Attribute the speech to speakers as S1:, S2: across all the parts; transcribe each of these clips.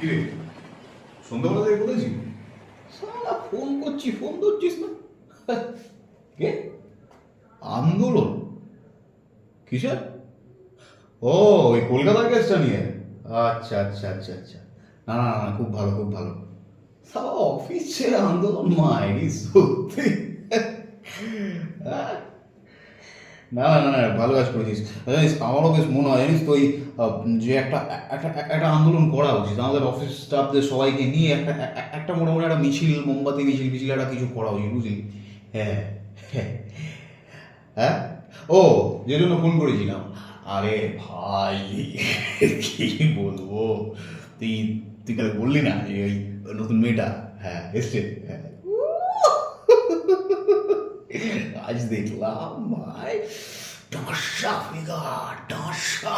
S1: কিরে সন্ধ্যাবেলা থেকে কোথায় ছিল? সারা ফোন করছি ফোন ধরছিস না? কে? আন্দোলন? কিসের? ও ওই কলকাতার গ্যাসটা নিয়ে? আচ্ছা আচ্ছা আচ্ছা আচ্ছা। না না না খুব ভালো খুব ভালো। সারা অফিস ছেড়ে আন্দোলন মায়ের সত্যি। না না না ভালো কাজ করেছিস জানিস। আমারও বেশ মনে হয়, জানিস তো ওই যে একটা একটা একটা আন্দোলন করা উচিত। আমাদের অফিস স্টাফদের সবাইকে নিয়ে একটা একটা মোটামুটি একটা মিছিল, মোমবাতি মিছিল মিছিল একটা কিছু করা উচিত, বুঝলি? হ্যাঁ হ্যাঁ হ্যাঁ। ও, যে জন্য ফোন করেছিলাম। আরে ভাই, কি বলব? তুই তুই কাল বললি না যে ওই নতুন মেয়েটা? হ্যাঁ এসছে হ্যাঁ। আজ দেখলাম ভাই ডাঁসা ফিগার ডাঁসা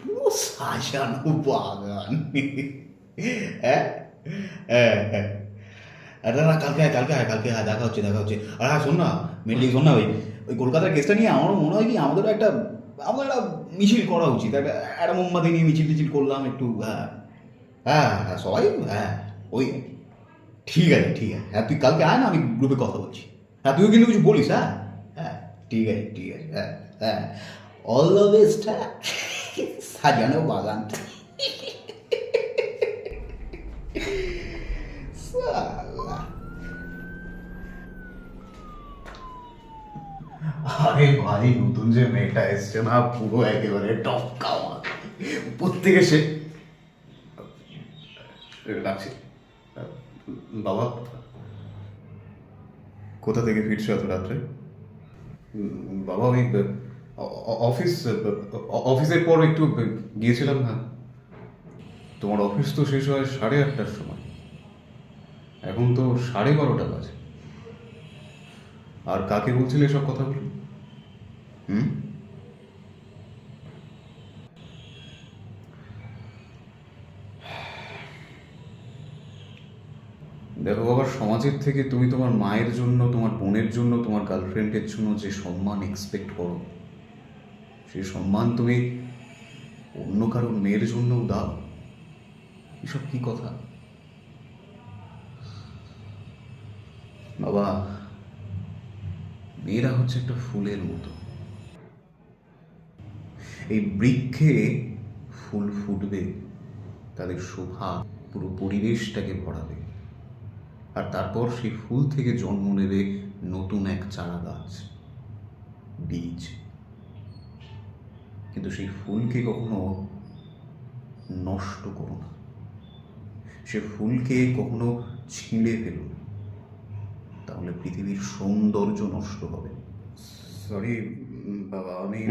S1: পুরো সাজানো বাগান। হ্যাঁ? হ্যাঁ হ্যাঁ। না কালকে কালকে আয় কালকে আয়, দেখা হচ্ছে দেখা হচ্ছে। আর হ্যাঁ শোন না, মেনলি শোন না, ওই ওই কলকাতার কেসটা নিয়ে আমারও মনে হয় কি, আমাদেরও একটা, আমাদের একটা মিছিল করা উচিত। একটা একটা মোমবাতি নিয়ে মিছিল টিছিল করলাম একটু হ্যাঁ। হ্যাঁ হ্যাঁ সবাই হ্যাঁ ওই, ঠিক আছে ঠিক আছে। হ্যাঁ তুই কালকে আয় না, আমি গ্রুপে কথা বলছি। হ্যাঁ তুইও কিন্তু কিছু বলিস হ্যাঁ? হ্যাঁ ঠিক আছে ঠিক আছে হ্যাঁ হ্যাঁ। অল দ্য বেস্ট হ্যাঁ? সাজানো বাগানটা আরে ভাই, নতুন যে মেয়েটা এসছে না, পুরো একেবারে টপকা আমার প্রত্যেকে সে রাখছি। বাবা কোথা থেকে ফিরছো এত রাত্রে? বাবা, ওই অফিস অফিসের পর একটু গিয়েছিলাম না? তোমার অফিস তো শেষ হয় সাড়ে আটটার সময়। এখন তো সাড়ে বারোটা বাজে। আর কাকে বলছিলে এসব কথাগুলো দেখো বাবা, সমাজের থেকে তুমি তোমার মায়ের জন্য, তোমার বোনের জন্য, তোমার গার্লফ্রেন্ডের জন্য যে সম্মান এক্সপেক্ট করো সেই সম্মান তুমি অন্য কারও মেয়ের জন্যও দাও। এসব কি কথা? বাবা, মেয়েরা হচ্ছে একটা ফুলের মতো। এই বৃক্ষে ফুল ফুটবে, তাদের শোভা, পুরো পরিবেশটাকে ভরাবে। আর তারপর সেই ফুল থেকে জন্ম নেবে নতুন এক চারা গাছ বীজ। কিন্তু সেই ফুলকে কখনো নষ্ট করো না। সে ফুলকে কখনো ছিঁড়ে ফেলো তাহলে পৃথিবীর সৌন্দর্য নষ্ট হবে। সরি বাবা আমি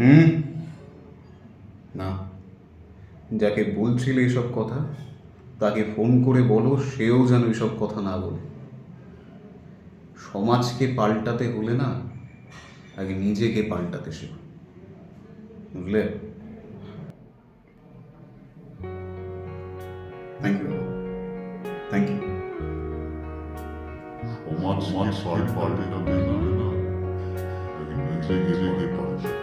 S1: না। যাকে বলছিলে এসব কথা তাকে ফোন করে বলো সেও যেন এসব কথা না বলে। সমাজকে পাল্টাতে হলে না আগে নিজেকে পাল্টাতে শেখো। বুঝলে? থ্যাংক ইউ থ্যাংক ইউ
S2: সমাজ সমাজ পাল্টে না না আগে নিজেকে পাল্টাতে